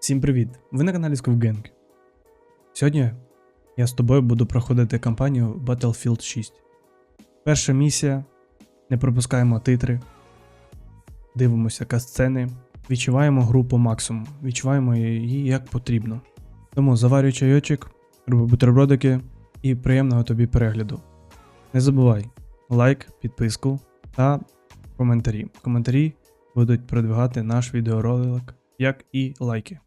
Всім привіт! Ви на каналі ScopeGang. Сьогодні я з тобою буду проходити кампанію Battlefield 6. Перша місія. Не пропускаємо титри. Дивимося касцени. Відчуваємо гру по максимуму. Відчуваємо її як потрібно. Тому заварюй чайочок, роби бутербродики і приємного тобі перегляду. Не забувай лайк, підписку та коментарі. Коментарі будуть продвигати наш відеоролик, як і лайки.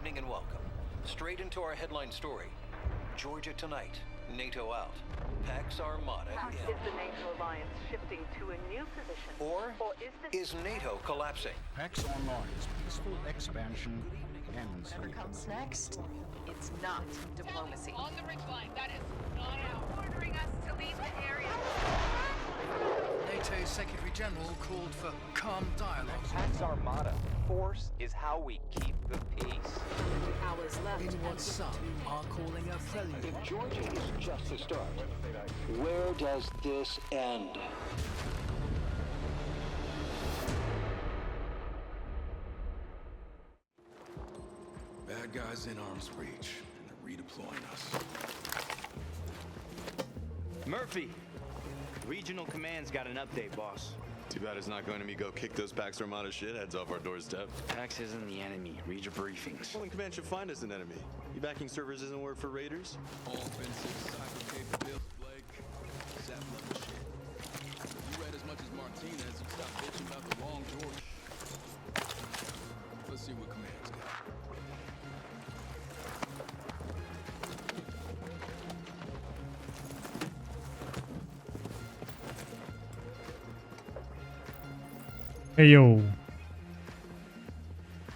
Evening and welcome. Straight into our headline story. Georgia tonight, NATO out. Pax Armada Is in. the NATO alliance shifting to a new position? Or is this is NATO collapsing? Pax Online's peaceful expansion ends Whatever comes next, it's not diplomacy. On the ridge line, that is not out. Ordering us to leave the area. NATO's Secretary General called for calm dialogue. Pax Armada. Force is how we keep the peace. Hours left. In what some are calling a prelude. If Georgia is just the start, where does this end? Bad guys in arm's reach, and they're redeploying us. Murphy, regional command's got an update, boss. Too bad it's not going to me go kick those Pax Armada shitheads off our doorstep. Pax isn't the enemy. Read your briefings. Well, then command should find us an enemy. You backing servers isn't work for raiders? All offensive, cyber capability, Йоу.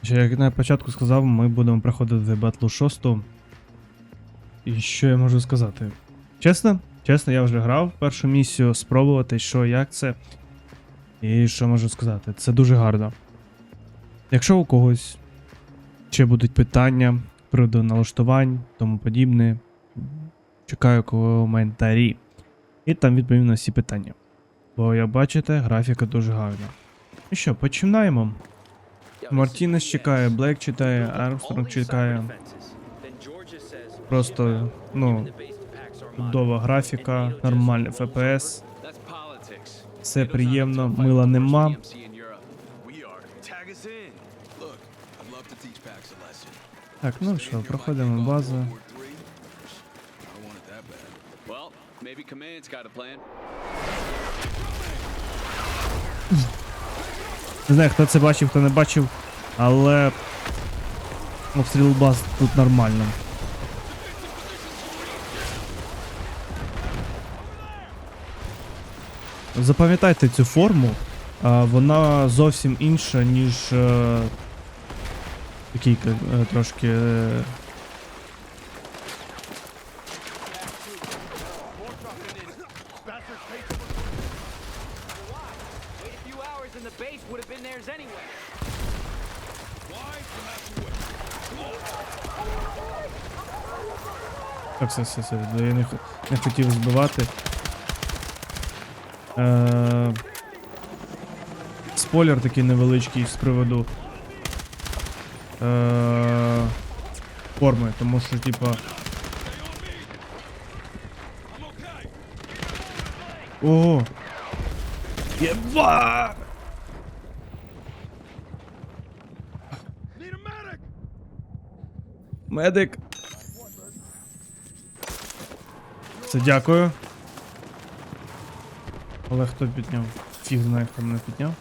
Як на початку сказав, ми будемо проходити батлу 6. І що я можу сказати? Чесно? Чесно, я вже грав першу місію, спробувати, що, як це. І що можу сказати? Це дуже гарно. Якщо у когось ще будуть питання приводу налаштувань, тому подібне, чекаю коментарі. І там відповім на всі питання. Бо як бачите, графіка дуже гарна. Ну що, починаємо. Мартінес чекає, Блек читає, Армстронг чекає. Просто, ну, чудова графіка, нормальний FPS. Все приємно, мила нема. Так, ну що, проходимо базу. Well, maybe Command's got a plan. Не знаю, хто це бачив, хто не бачив, але обстріл баз тут нормально. Запам'ятайте цю форму, вона зовсім інша, ніж е, такий е, трошки. Hours and the base would have been theirs anyway. Так, все, все, все. Я не, не хотів збивати. Е, спойлер такий невеличкий з приводу е, форми, тому що, типа. Ого! Єба! Медик! Це дякую. Але хто підняв? Фіг знає, хто мене підняв.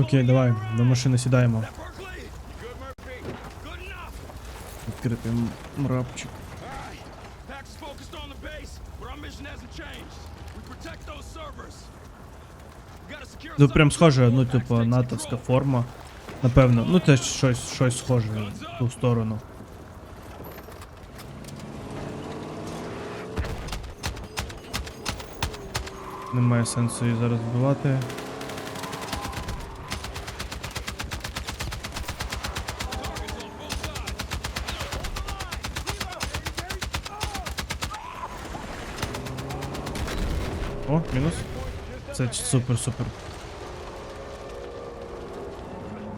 Окей, давай, до машини сідаємо. Відкритий мрапчик. Ну прям схоже, ну типу, натовська форма. Напевно, ну це щось, щось схоже в ту сторону. Немає сенсу її зараз вбивати. О, мінус. Це супер, супер.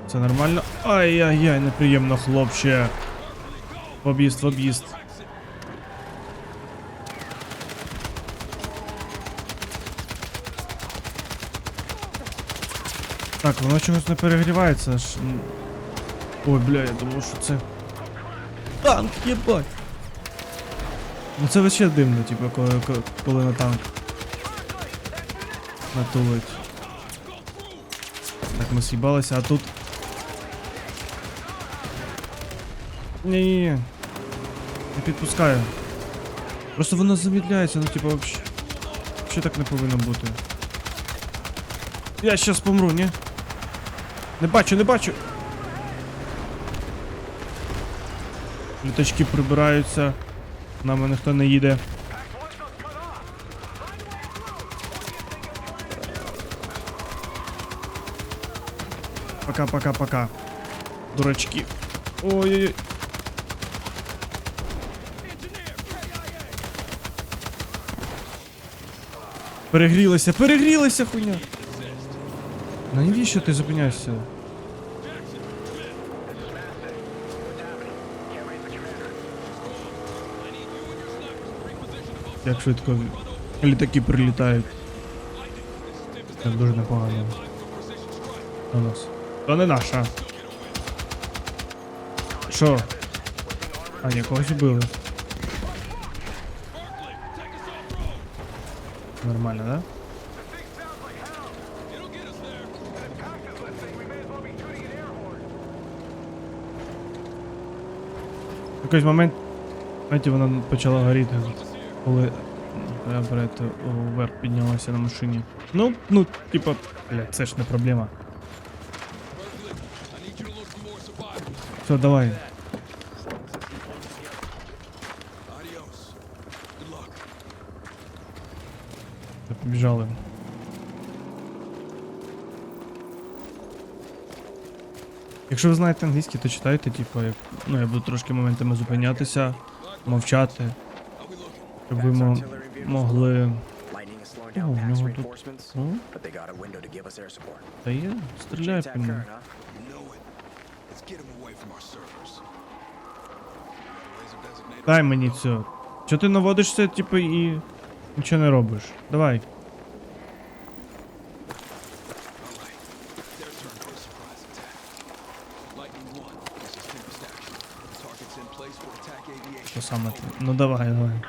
Це нормально. Ай-яй-яй, неприємно, хлопче. В об'їзд, об'їзд. Так, воно чогось не перегрівається аж. Ой, бля, я думав, що це. Танк, єбать! Ну це вообще дивно, типу, коли- коли на танк натулить. Так, ми з'їбалися, а тут. Ні-ні-ні. Не підпускаю. Просто воно замідляється, ну типу вообще. Вообще так не повинно бути. Я щас помру, ні? Не бачу, не бачу. Літачки прибираються. Нами ніхто не їде. Пока-пока-пока. Дурачки. Ой-ой-ой. Перегрілися, перегрілися, хуйня. Ну навіщо ти зупиняєшся? Як швидко літаки прилітають. Так дуже непогано. У нас. То не наша. Що? А, ні, когось убили. Нормально, да? Якийсь момент, знаєте, вона почала горіти, коли я вверх піднялася на машині. Ну, ну, типа, бля, це ж не проблема. Все, давай. Luck. Та Побіжали. Якщо ви знаєте англійський, то читайте, типу, як, ну я буду трошки моментами зупинятися, мовчати. Щоб ви мо- могли. О, down у нього тут. Ну, та є, стріляй по ньому. Дай мені це. Чого ти наводишся, типу, і нічого не робиш? Давай. Alright. Their turn for a surprise attack. Lightning 1. This is Tempest action. Targets in place for attack aviation. Що саме ти? Ну давай, давай.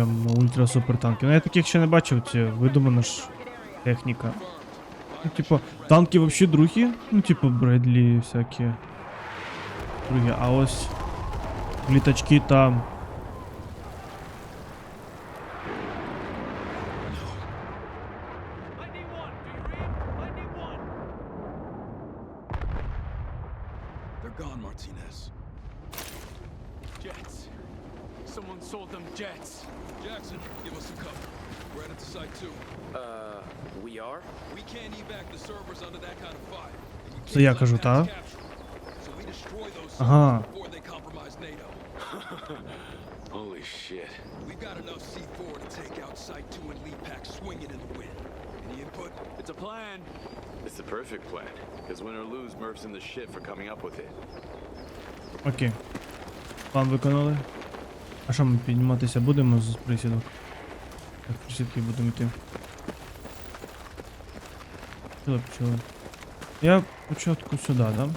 Прям ультра супер танки. Ну я таких ще не бачив, це видумана ж техніка. Ну, типу, танки вообще другі. Ну, типу, Бредлі всякі. Другі. А ось літачки там. And we Це can't я let кажу, Pax та? capture them. So we destroy those servers Ага. before they compromise NATO. Holy shit. We've got enough C4 to take out Site 2 and leave Pack swinging in the wind. Any input? It's a plan. It's the perfect plan. Because win or lose, Murph's in the shit for coming up with it. Окей. План виконали. А що ми підніматися будемо з присідок? Так, присідки будемо йти. Сюди почали. Я початку сюда, да?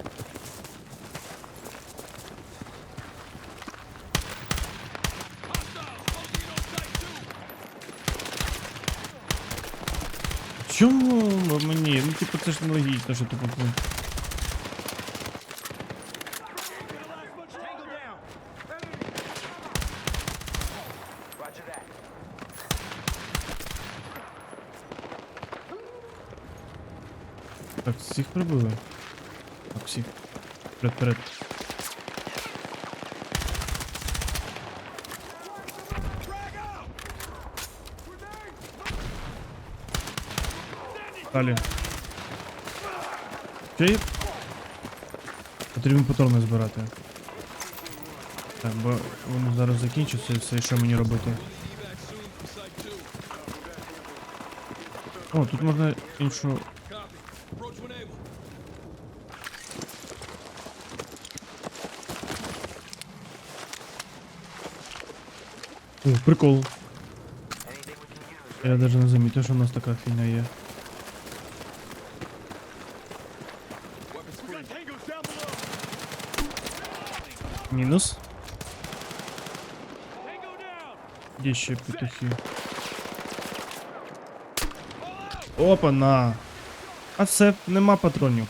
Чому мені? Ну типу це ж нелогічно, що ти поплив. Так, всіх прибили. Так, всіх. Вперед, вперед. Далі. Окей. Потрібно патрони збирати. Так, бо вони зараз закінчаться і все, і що мені робити? Evac soon from Site 2. О, тут можна іншу. прикол. Я даже не замітив, що у нас така фігня є. Weapons free. Мінус. Є ще петухи. Опа, на. А все, нема патронів.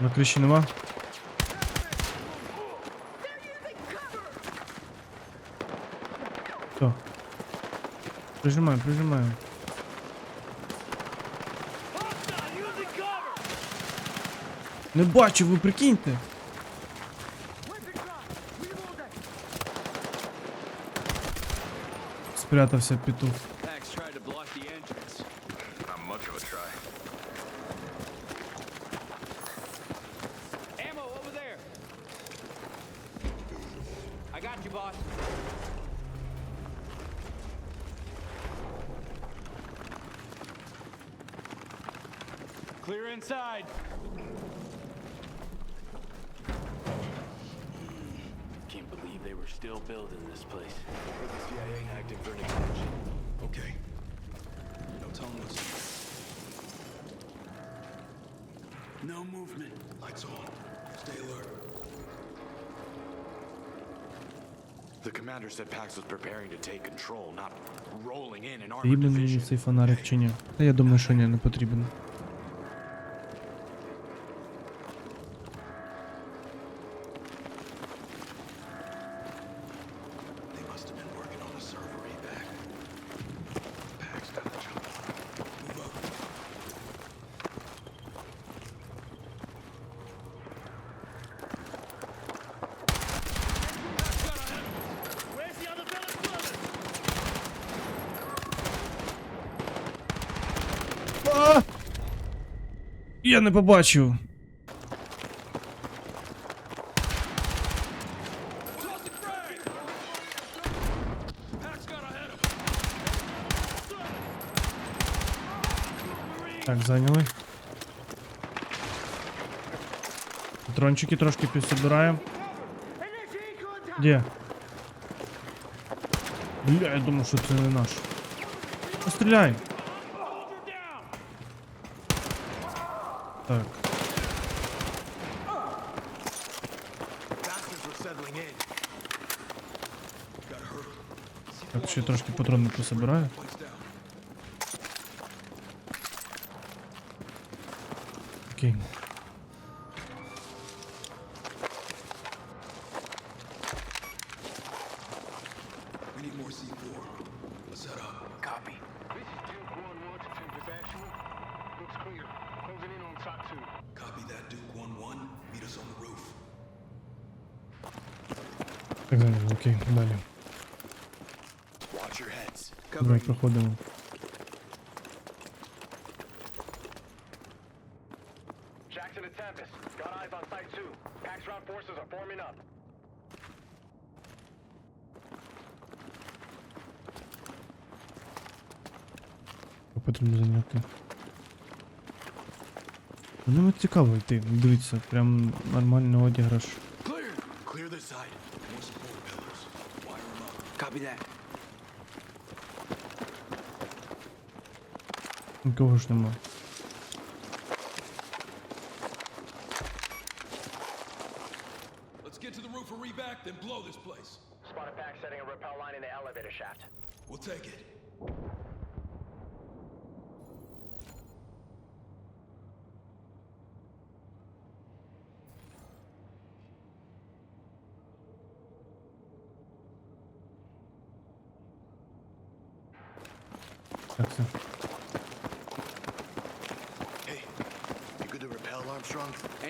На криші нема. Прижимаємо, прижимаємо. Не бачу, ви прикиньте. Спрятався петух. Потрібен мені цей фонарик чи ні? Та я думаю, що ні, не потрібен. не побачив. Tossing frag! Pax got ahead of him. Так, зайняли. Патрончики трошки підсобираємо. Де? Бля, я думав, що це не наш. Постріляй! Так. Так, ще трошки патрони пособираю. Окей. Так, окей, далі. Давай проходимо. Потрібно зайняти. Ну цікаво йти. Дивіться, прям нормальний одяграш. Clear! Clear. More support pillars. Wire them up. Copy that. Нікого ж нема. Let's get to the roof of reback, then blow this place. spotted pack setting a rappel line in the elevator shaft. We'll take it.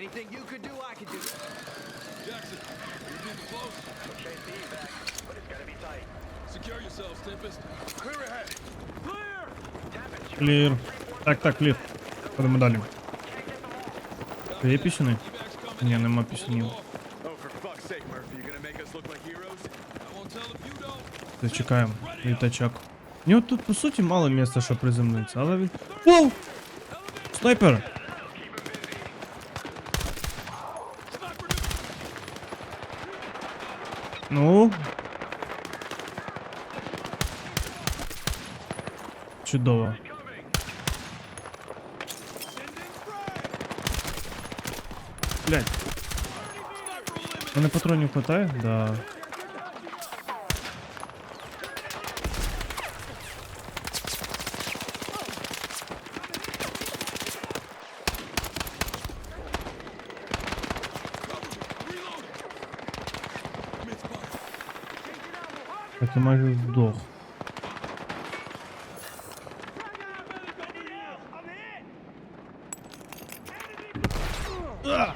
Anything you could do, I could do. Jackson, you to close. Chase the evac, but it's gonna be tight. Secure yourselves, Tempest. Clear ahead. Clear! Клір. Так, так, клір. Ходимо далі. Ти Є пісюни? Ні, нема. Oh, don't. Зачекаємо. Літачок. У нього тут, по суті, мало місця, щоб приземлитися, але він. Воу! Снайпер! Ну. Чудово. Блять. Мене патронів хватає? Да. Так я майже здох. А!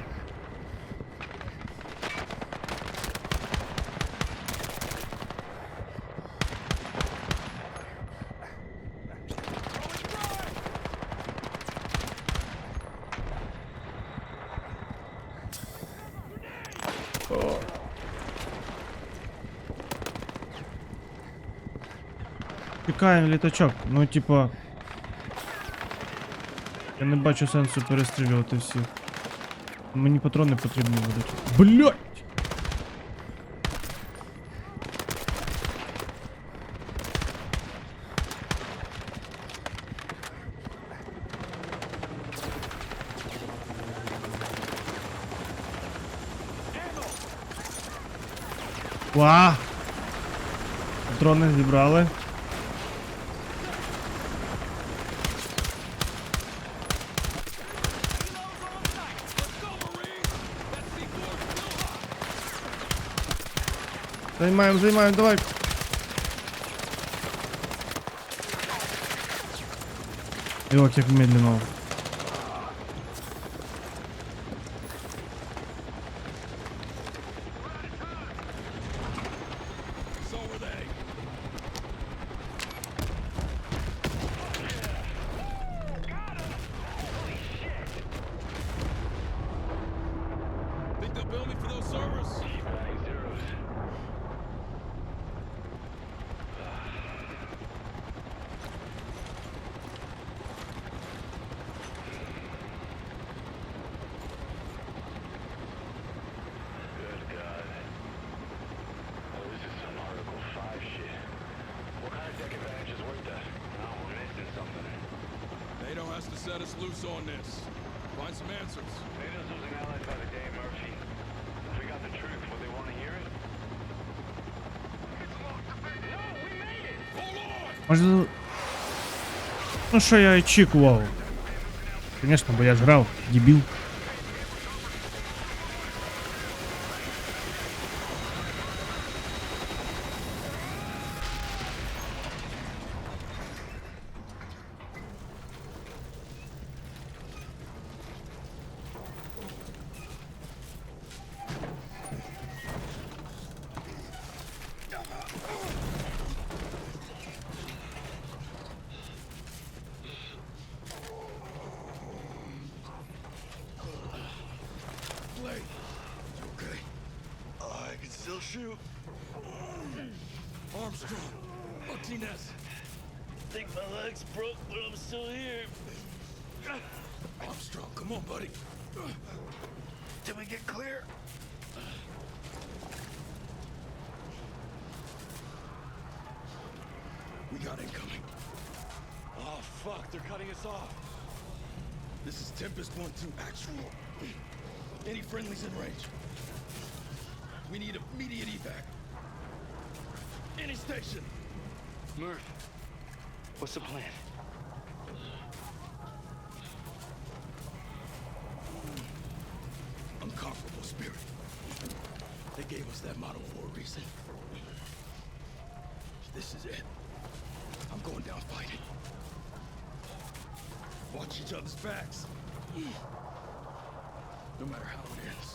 Тікаємо літачок. Ну, типа. Я не бачу сенсу перестрілювати всіх. Мені патрони потрібні будуть. Блять! Ва! Патрони зібрали. Займаємо, займаємо, давай. Йок, як медленно. Set us loose on this. Find some answers. NATO's losing allies by the day, Murphy. If we got the truth, would they want to hear it? Може. Ну що я очікував? Звісно, бо я ж грав, Armstrong, Martinez. think my legs broke, but I'm still here. Armstrong, come on, buddy. Did we get clear? We got incoming. Oh, fuck, they're cutting us off. This is Tempest 1-2 actual. Any friendlies in range? We need immediate evac. Any station. Murph, what's the plan? Hmm. Unconquerable spirit. They gave us that motto for a reason. This is it. I'm going down fighting. Watch each other's backs. No matter how it ends.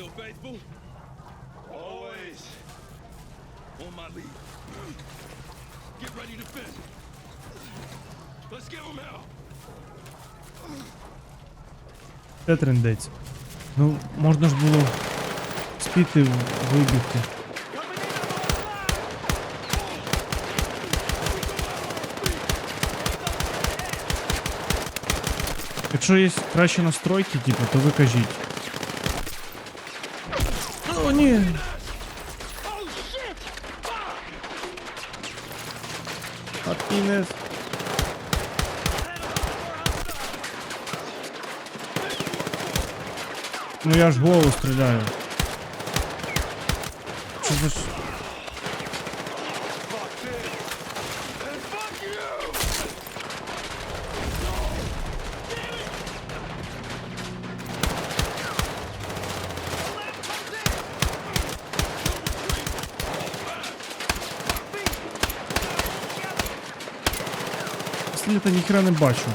still faithful? Always. On my lead. Get ready to fend. Let's give them hell. Це трендець. Ну, можна ж було спіти вибігти. Якщо є кращі настройки, типу, то ви кажіть. О, ні. Ну я ж голову стріляю. Что за ж... Сліта ніхера не бачу.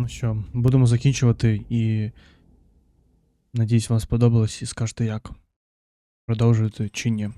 Ну що, будемо закінчувати і. Надіюсь, вам сподобалось і скажете як. Продовжуєте чи ні.